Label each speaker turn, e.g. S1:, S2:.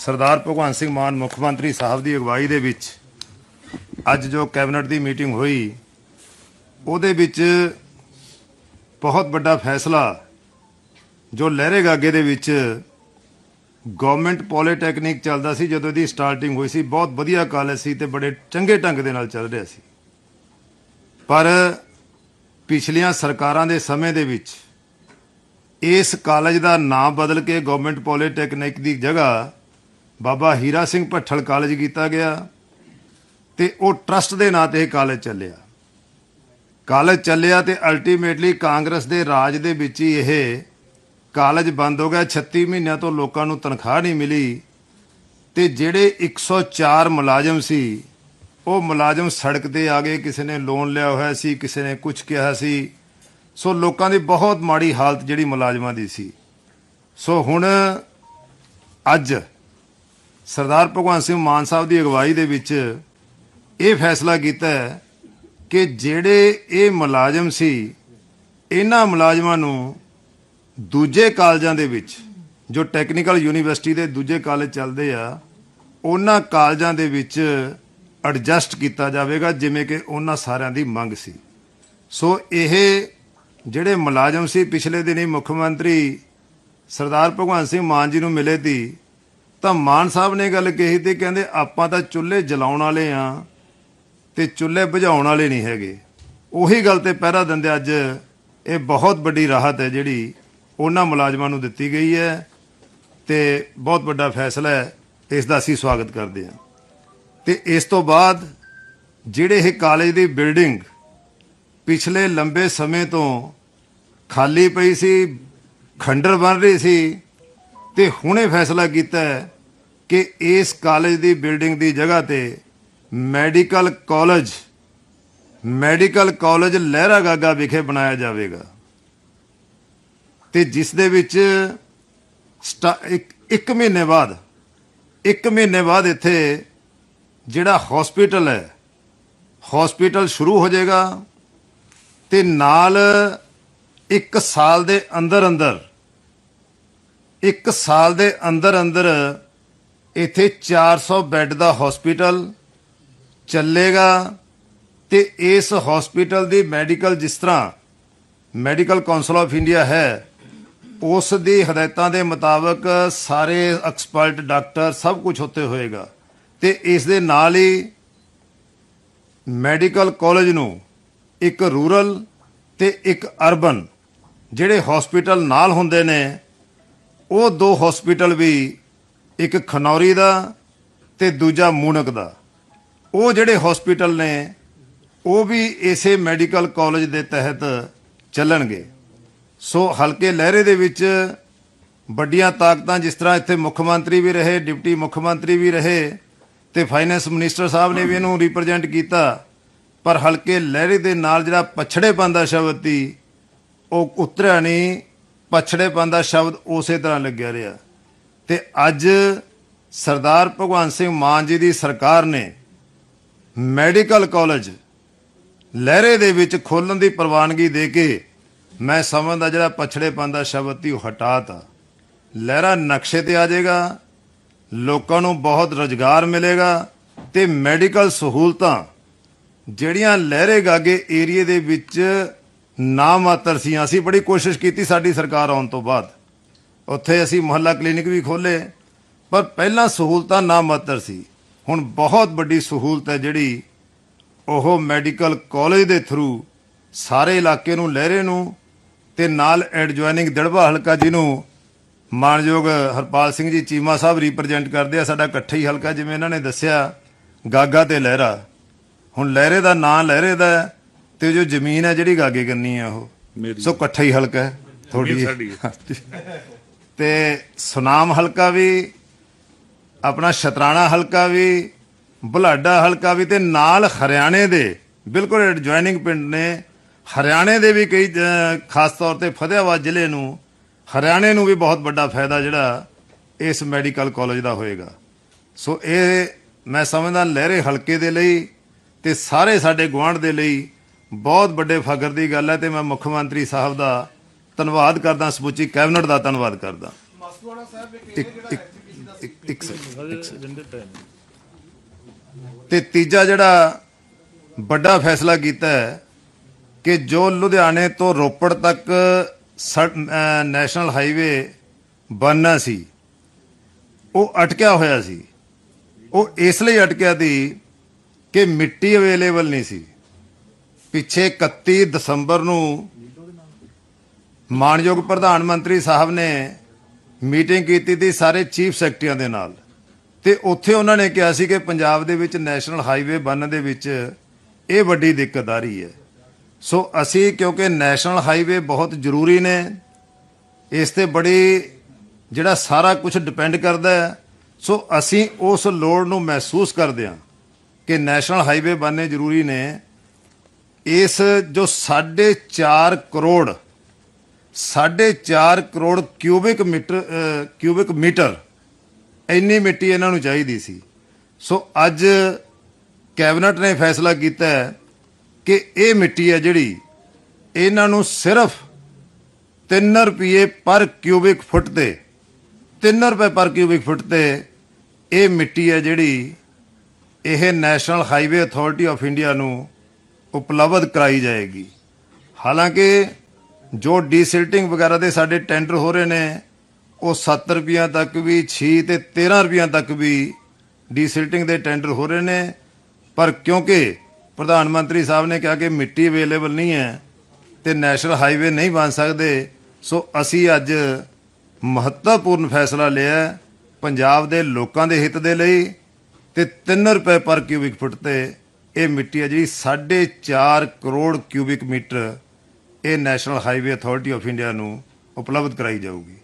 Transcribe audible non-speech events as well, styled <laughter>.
S1: ਸਰਦਾਰ ਭਗਵੰਤ ਸਿੰਘ ਮਾਨ ਮੁੱਖ ਮੰਤਰੀ ਸਾਹਿਬ ਦੀ ਅਗਵਾਈ ਦੇ ਵਿੱਚ ਅੱਜ ਜੋ ਕੈਬਨਿਟ ਦੀ ਮੀਟਿੰਗ ਹੋਈ, ਉਹਦੇ ਵਿੱਚ ਬਹੁਤ ਵੱਡਾ ਫੈਸਲਾ ਜੋ ਲਹਿਰੇ ਗਾਗੇ ਦੇ ਵਿੱਚ ਗਵਰਨਮੈਂਟ ਪੋਲੀਟੈਕਨਿਕ ਚੱਲਦਾ ਸੀ, ਜਦੋਂ ਇਹਦੀ ਸਟਾਰਟਿੰਗ ਹੋਈ ਸੀ, ਬਹੁਤ ਵਧੀਆ ਕਾਲਜ ਸੀ ਤੇ ਬੜੇ ਚੰਗੇ ਢੰਗ ਦੇ ਨਾਲ ਚੱਲ ਰਿਹਾ ਸੀ। ਪਰ ਪਿਛਲੀਆਂ ਸਰਕਾਰਾਂ ਦੇ ਸਮੇਂ ਦੇ ਵਿੱਚ ਇਸ ਕਾਲਜ ਦਾ ਨਾਮ ਬਦਲ ਕੇ ਗਵਰਨਮੈਂਟ ਪੋਲੀਟੈਕਨਿਕ ਦੀ ਜਗ੍ਹਾ ਬਾਬਾ ਹੀਰਾ ਸਿੰਘ ਭੱਠਲ ਕਾਲਜ ਕੀਤਾ ਗਿਆ ਤੇ ਉਹ ਟਰਸਟ ਦੇ ਨਾਂ ਤੇ ਇਹ ਕਾਲਜ ਚੱਲਿਆ। ਕਾਲਜ ਚੱਲਿਆ ਤੇ ਅਲਟੀਮੇਟਲੀ ਕਾਂਗਰਸ ਦੇ ਰਾਜ ਦੇ ਵਿੱਚ ਹੀ ਇਹ ਕਾਲਜ ਬੰਦ ਹੋ ਗਿਆ। 36 ਮਹੀਨਿਆਂ ਤੋਂ ਲੋਕਾਂ ਨੂੰ ਤਨਖਾਹ ਨਹੀਂ ਮਿਲੀ ਤੇ ਜਿਹੜੇ 104 ਮੁਲਾਜ਼ਮ ਸੀ, ਉਹ ਮੁਲਾਜ਼ਮ ਸੜਕ ਤੇ ਆ ਗਏ। ਕਿਸੇ ਨੇ ਲੋਨ ਲਿਆ ਹੋਇਆ ਸੀ, ਕਿਸੇ ਨੇ ਕੁਝ ਕਿਹਾ ਸੀ। ਸੋ ਲੋਕਾਂ ਦੀ ਬਹੁਤ ਮਾੜੀ ਹਾਲਤ ਜਿਹੜੀ ਮੁਲਾਜ਼ਮਾਂ ਦੀ ਸੀ। ਸੋ ਹੁਣ ਅੱਜ ਸਰਦਾਰ ਭਗਵੰਤ ਸਿੰਘ ਮਾਨ ਸਾਹਿਬ ਦੀ ਅਗਵਾਈ ਦੇ ਵਿੱਚ ਇਹ ਫੈਸਲਾ ਕੀਤਾ ਹੈ ਕਿ ਜਿਹੜੇ ਇਹ ਮੁਲਾਜ਼ਮ ਸੀ, ਇਹਨਾਂ ਮੁਲਾਜ਼ਮਾਂ ਨੂੰ ਦੂਜੇ ਕਾਲਜਾਂ ਦੇ ਵਿੱਚ, ਜੋ ਟੈਕਨੀਕਲ ਯੂਨੀਵਰਸਿਟੀ ਦੇ ਦੂਜੇ ਕਾਲਜ ਚੱਲਦੇ ਆ, ਉਹਨਾਂ ਕਾਲਜਾਂ ਦੇ ਵਿੱਚ ਐਡਜਸਟ ਕੀਤਾ ਜਾਵੇਗਾ, ਜਿਵੇਂ ਕਿ ਉਹਨਾਂ ਸਾਰਿਆਂ ਦੀ ਮੰਗ ਸੀ। ਸੋ ਇਹ ਜਿਹੜੇ ਮੁਲਾਜ਼ਮ ਸੀ, ਪਿਛਲੇ ਦਿਨੀ ਮੁੱਖ ਮੰਤਰੀ ਸਰਦਾਰ ਭਗਵੰਤ ਸਿੰਘ ਮਾਨ ਜੀ ਨੂੰ ਮਿਲੇ ਤੀ ਤਾਂ ਮਾਨ ਸਾਹਿਬ ਨੇ ਗੱਲ ਕਹੀ ਤੇ ਕਹਿੰਦੇ ਆਪਾਂ ਤਾਂ ਚੁੱਲ੍ਹੇ ਜਲਾਉਣ ਵਾਲੇ ਆ ਤੇ ਚੁੱਲ੍ਹੇ ਬੁਝਾਉਣ ਵਾਲੇ ਨਹੀਂ ਹੈਗੇ। ਉਹੀ ਗੱਲ ਤੇ ਪਹਿਰਾ ਦਿੰਦੇ ਅੱਜ ਇਹ ਬਹੁਤ ਵੱਡੀ ਰਾਹਤ ਹੈ ਜਿਹੜੀ ਉਹਨਾਂ ਮੁਲਾਜ਼ਮਾਂ ਨੂੰ ਦਿੱਤੀ ਗਈ ਹੈ ਤੇ ਬਹੁਤ ਵੱਡਾ ਫੈਸਲਾ ਹੈ, ਇਸ ਦਾ ਅਸੀਂ ਸਵਾਗਤ ਕਰਦੇ ਹਾਂ। ਤੇ ਇਸ ਤੋਂ ਬਾਅਦ ਜਿਹੜੇ ਇਹ ਕਾਲਜ ਦੀ ਬਿਲਡਿੰਗ ਪਿਛਲੇ ਲੰਬੇ ਸਮੇਂ ਤੋਂ ਖਾਲੀ ਪਈ ਸੀ, ਖੰਡਰ ਬਣ ਰਹੀ ਸੀ ਤੇ ਹੁਣੇ ਫੈਸਲਾ ਕੀਤਾ ਹੈ ਕਿ ਇਸ ਕਾਲਜ ਦੀ ਬਿਲਡਿੰਗ ਦੀ ਜਗ੍ਹਾ ਤੇ medical college medical college Lehra Gaga ਵਿਖੇ ਬਣਾਇਆ ਜਾਵੇਗਾ। ਤੇ ਜਿਸ ਦੇ ਵਿੱਚ ਸਟਾ- ਇੱਕ ਇੱਕ ਮਹੀਨੇ ਬਾਅਦ, ਇੱਕ ਮਹੀਨੇ ਬਾਅਦ ਇੱਥੇ ਜਿਹੜਾ ਹਸਪੀਟਲ ਹੈ, ਹਸਪੀਟਲ ਸ਼ੁਰੂ ਹੋ ਜਾਏਗਾ ਤੇ ਨਾਲ ਇੱਕ ਸਾਲ ਦੇ ਅੰਦਰ ਅੰਦਰ ਇੱਕ ਸਾਲ ਦੇ ਅੰਦਰ ਅੰਦਰ ਇੱਥੇ 400 ਬੈੱਡ ਦਾ ਹਸਪੀਟਲ ਚੱਲੇਗਾ ਤੇ ਇਸ ਹਸਪੀਟਲ ਦੀ ਮੈਡੀਕਲ ਜਿਸ ਤਰ੍ਹਾਂ ਮੈਡੀਕਲ ਕਾਉਂਸਲ ਆਫ ਇੰਡੀਆ ਹੈ, ਉਸ ਦੀ ਹਦਾਇਤਾਂ ਦੇ ਮੁਤਾਬਕ ਸਾਰੇ ਐਕਸਪਰਟ ਡਾਕਟਰ ਸਭ ਕੁਝ ਉੱਤੇ ਹੋਏਗਾ ਤੇ ਇਸ ਦੇ ਨਾਲ ਹੀ ਮੈਡੀਕਲ ਕਾਲਜ ਨੂੰ ਇੱਕ ਰੂਰਲ ਤੇ ਇੱਕ ਅਰਬਨ ਜਿਹੜੇ ਹਸਪੀਟਲ ਨਾਲ ਹੁੰਦੇ ਨੇ ਉਹ ਦੋ ਹਸਪੀਟਲ ਵੀ, ਇੱਕ ਖਨੌਰੀ ਦਾ ਤੇ ਦੂਜਾ ਮੂਨਕ ਦਾ। ਉਹ ਜਿਹੜੇ ਹਸਪੀਟਲ ਨੇ, ਉਹ ਵੀ ਇਸੇ ਮੈਡੀਕਲ ਕਾਲਜ ਦੇ ਤਹਿਤ ਚੱਲਣਗੇ। ਸੋ ਹਲਕੇ ਲਹਿਰੇ ਦੇ ਵਿੱਚ ਵੱਡੀਆਂ ਤਾਕਤਾਂ ਜਿਸ ਤਰ੍ਹਾਂ ਇੱਥੇ ਮੁੱਖ ਮੰਤਰੀ ਵੀ ਰਹੇ, ਡਿਪਟੀ ਮੁੱਖ ਮੰਤਰੀ ਵੀ ਰਹੇ ਤੇ ਫਾਈਨੈਂਸ ਮਿਨਿਸਟਰ ਸਾਹਿਬ ਨੇ ਵੀ ਇਹਨੂੰ ਰਿਪਰੈਜ਼ੈਂਟ ਕੀਤਾ, ਪਰ ਹਲਕੇ ਲਹਿਰੇ ਦੇ ਨਾਲ ਜਿਹੜਾ ਪਛੜੇਪਨ ਦਾ ਸ਼ਬਦ ਸੀ, ਉਹ ਉਤਰਿਆ ਨਹੀਂ। ਪਛੜੇਪਨ ਦਾ ਸ਼ਬਦ ਉਸੇ ਤਰ੍ਹਾਂ ਲੱਗਿਆ ਰਿਹਾ। ਤੇ ਅੱਜ ਸਰਦਾਰ ਭਗਵੰਤ ਸਿੰਘ ਮਾਨ ਜੀ ਦੀ ਸਰਕਾਰ ਨੇ ਮੈਡੀਕਲ ਕਾਲਜ ਲਹਿਰੇ ਦੇ ਵਿੱਚ ਖੋਲਣ ਦੀ ਪ੍ਰਵਾਨਗੀ ਦੇ ਕੇ ਮੈਂ ਸਮਝਦਾ ਜਿਹੜਾ ਪਛੜੇਪਨ ਦਾ ਸ਼ਬਦ ਸੀ ਉਹ ਹਟਾਤਾ ਲਹਿਰਾ ਨਕਸ਼ੇ ਤੇ ਆ ਜਾਏਗਾ, ਲੋਕਾਂ ਨੂੰ ਬਹੁਤ ਰੋਜ਼ਗਾਰ ਮਿਲੇਗਾ ਤੇ ਮੈਡੀਕਲ ਸਹੂਲਤਾਂ ਜਿਹੜੀਆਂ ਲਹਿਰੇ ਗਾਗੇ ਏਰੀਏ ਦੇ ਵਿੱਚ ਨਾ ਮਾਤਰ ਸੀ। ਅਸੀਂ ਬੜੀ ਕੋਸ਼ਿਸ਼ ਕੀਤੀ ਸਾਡੀ ਸਰਕਾਰ ਆਉਣ ਤੋਂ ਬਾਅਦ। ਉੱਥੇ ਅਸੀਂ ਮੁਹੱਲਾ ਕਲੀਨਿਕ ਵੀ ਖੋਲੇ ਪਰ ਪਹਿਲਾਂ ਸਹੂਲਤਾਂ ਨਾ ਮਾਤਰ ਸੀ। ਹੁਣ ਬਹੁਤ ਵੱਡੀ ਸਹੂਲਤ ਹੈ ਜਿਹੜੀ ਉਹ ਮੈਡੀਕਲ ਕਾਲਜ ਦੇ ਥਰੂ ਸਾਰੇ ਇਲਾਕੇ ਨੂੰ, ਲਹਿਰੇ ਨੂੰ ਤੇ ਨਾਲ ਐਡਜੋਇਨਿੰਗ ਦੜਬਾ ਹਲਕਾ ਜਿਹਨੂੰ ਮਾਨਯੋਗ ਹਰਪਾਲ ਸਿੰਘ ਜੀ ਚੀਮਾ ਸਾਹਿਬ ਰਿਪਰੈਜ਼ੈਂਟ ਕਰਦੇ ਆ। ਸਾਡਾ ਇਕੱਠਾ ਹੀ ਹਲਕਾ ਜਿਵੇਂ ਇਹਨਾਂ ਨੇ ਦੱਸਿਆ, ਗਾਗਾ ਤੇ ਲਹਿਰਾ। ਹੁਣ ਲਹਿਰੇ ਦਾ ਨਾਂ ਲਹਿਰੇ ਦਾ ਤੇ ਜੋ ਜ਼ਮੀਨ ਹੈ ਜਿਹੜੀ ਗਾਗੇ ਕਰਨੀ ਆ ਉਹ
S2: ਮੇਰੀ।
S1: ਸੋ ਇਕੱਠਾ ਹੀ ਹਲਕਾ ਹੈ ਥੋੜੀ
S2: ਸਾਡੀ <laughs>
S1: ਤੇ ਸੁਨਾਮ ਹਲਕਾ ਵੀ ਆਪਣਾ ਸ਼ਤਰਾਣਾ ਹਲਕਾ ਵੀ ਬੁਲਾਡਾ ਹਲਕਾ ਵੀ ਤੇ ਨਾਲ ਹਰਿਆਣੇ ਦੇ ਬਿਲਕੁਲ ਐਡਜੋਇਨਿੰਗ ਪਿੰਡ ਨੇ ਹਰਿਆਣੇ ਦੇ ਵੀ ਕਈ ਖਾਸ ਤੌਰ ਤੇ ਫਤਿਆਬਾਦ ਜ਼ਿਲ੍ਹੇ ਨੂੰ ਹਰਿਆਣੇ ਨੂੰ ਵੀ ਬਹੁਤ ਵੱਡਾ ਫਾਇਦਾ ਜਿਹੜਾ ਇਸ ਮੈਡੀਕਲ ਕਾਲਜ ਦਾ ਹੋਏਗਾ। ਸੋ ਇਹ ਮੈਂ ਸਮਝਦਾ ਲਹਿਰੇ ਹਲਕੇ ਦੇ ਲਈ ਤੇ ਸਾਰੇ ਸਾਡੇ ਗੁਆਂਢ ਦੇ ਲਈ ਬਹੁਤ ਵੱਡੇ ਫਖਰ ਦੀ ਗੱਲ ਹੈ ਤੇ ਮੈਂ ਮੁੱਖ ਮੰਤਰੀ ਸਾਹਿਬ ਦਾ ਧੰਨਵਾਦ ਕਰਦਾ ਸਮੁੱਚੀ ਕੈਬਨਿਟ ਦਾ ਧੰਨਵਾਦ ਕਰਦਾ।
S3: ਸਾਹਿਬ ਇੱਕ
S1: ਇੱਕ- ਇੱਕ- ਸੈਕਿੰਡ ਤੇ ਤੀਜਾ ਜਿਹੜਾ ਵੱਡਾ ਫੈਸਲਾ ਕੀਤਾ ਹੈ ਕਿ ਜੋ ਲੁਧਿਆਣੇ ਤੋਂ ਰੋਪੜ ਤੱਕ ਨੈਸ਼ਨਲ ਹਾਈਵੇ ਬਣਨਾ ਸੀ ਉਹ ਅਟਕਿਆ ਹੋਇਆ ਸੀ। ਉਹ ਇਸ ਲਈ ਅਟਕਿਆ ਸੀ ਕਿ ਮਿੱਟੀ ਅਵੇਲੇਬਲ ਨਹੀਂ ਸੀ। ਪਿੱਛੇ 31 ਦਸੰਬਰ ਨੂੰ ਮਾਨਯੋਗ ਪ੍ਰਧਾਨ ਮੰਤਰੀ ਸਾਹਿਬ ਨੇ ਮੀਟਿੰਗ ਕੀਤੀ ਸੀ ਸਾਰੇ ਚੀਫ ਸੈਕਟਰੀਆਂ ਦੇ ਨਾਲ। ਤੇ ਉੱਥੇ ਉਹਨਾਂ ਨੇ ਕਿਹਾ ਸੀ ਕਿ ਪੰਜਾਬ ਦੇ ਵਿੱਚ ਨੈਸ਼ਨਲ ਹਾਈਵੇ ਬਣਨ ਦੇ ਵਿੱਚ ਇਹ ਵੱਡੀ ਦਿੱਕਤ ਆ ਰਹੀ ਹੈ। ਸੋ ਅਸੀਂ ਕਿਉਂਕਿ ਨੈਸ਼ਨਲ ਹਾਈਵੇ ਬਹੁਤ ਜ਼ਰੂਰੀ ਨੇ, ਇਸ ਤੇ ਬੜੀ ਜਿਹੜਾ ਸਾਰਾ ਕੁਝ ਡਿਪੈਂਡ ਕਰਦਾ ਹੈ। ਸੋ ਅਸੀਂ ਉਸ ਲੋੜ ਨੂੰ ਮਹਿਸੂਸ ਕਰਦੇ ਹਾਂ ਕਿ ਨੈਸ਼ਨਲ ਹਾਈਵੇ ਬਣਨੇ ਜ਼ਰੂਰੀ ਨੇ। ਇਸ ਜੋ 4.5 crore 4.5 crore cubic metre cubic metre ਇੰਨੀ ਮਿੱਟੀ ਇਹਨਾਂ ਨੂੰ ਚਾਹੀਦੀ ਸੀ। ਸੋ ਅੱਜ ਕੈਬਨਿਟ ਨੇ ਫੈਸਲਾ ਕੀਤਾ ਹੈ ਕਿ ਇਹ ਮਿੱਟੀ ਹੈ ਜਿਹੜੀ ਇਹਨਾਂ ਨੂੰ ਸਿਰਫ 3 ਰੁਪਏ ਪਰ ਕਿਊਬਿਕ ਫੁੱਟ ਤੇ 3 ਰੁਪਏ ਪਰ ਕਿਊਬਿਕ ਫੁੱਟ ਤੇ ਇਹ ਮਿੱਟੀ ਹੈ ਜਿਹੜੀ ਇਹ national highway authority of India ਨੂੰ ਉਪਲਬਧ ਕਰਾਈ ਜਾਏਗੀ। ਹਾਲਾਂਕਿ ਜੋ ਡੀਸਿਲਟਿੰਗ ਵਗੈਰਾ ਦੇ ਸਾਡੇ ਟੈਂਡਰ ਹੋ ਰਹੇ ਨੇ, ਉਹ 7 ਰੁਪਈਆਂ ਤੱਕ ਵੀ 6 ਤੇ 13 ਰੁਪਈਆਂ ਤੱਕ ਵੀ ਡੀਸਿਲਟਿੰਗ ਦੇ ਟੈਂਡਰ ਹੋ ਰਹੇ ਨੇ। ਪਰ ਕਿਉਂਕਿ ਪ੍ਰਧਾਨ ਮੰਤਰੀ ਸਾਹਿਬ ਨੇ ਕਿਹਾ ਕਿ ਮਿੱਟੀ ਅਵੇਲੇਬਲ ਨਹੀਂ ਹੈ ਤੇ ਨੈਸ਼ਨਲ ਹਾਈਵੇ ਨਹੀਂ ਬਣ ਸਕਦੇ, ਸੋ ਅਸੀਂ ਅੱਜ ਮਹੱਤਵਪੂਰਨ ਫੈਸਲਾ ਲਿਆ ਪੰਜਾਬ ਦੇ ਲੋਕਾਂ ਦੇ ਹਿੱਤ ਦੇ ਲਈ ਤੇ 3 ਰੁਪਏ ਪਰ ਕਿਊਬਿਕ ਫੁੱਟ ਤੇ ਇਹ ਮਿੱਟੀ ਹੈ ਜਿਹੜੀ 4.5 ਕਰੋੜ ਕਿਊਬਿਕ ਮੀਟਰ ਇਹ national highway authority of India ਨੂੰ ਉਪਲਬਧ ਕਰਾਈ ਜਾਊਗੀ।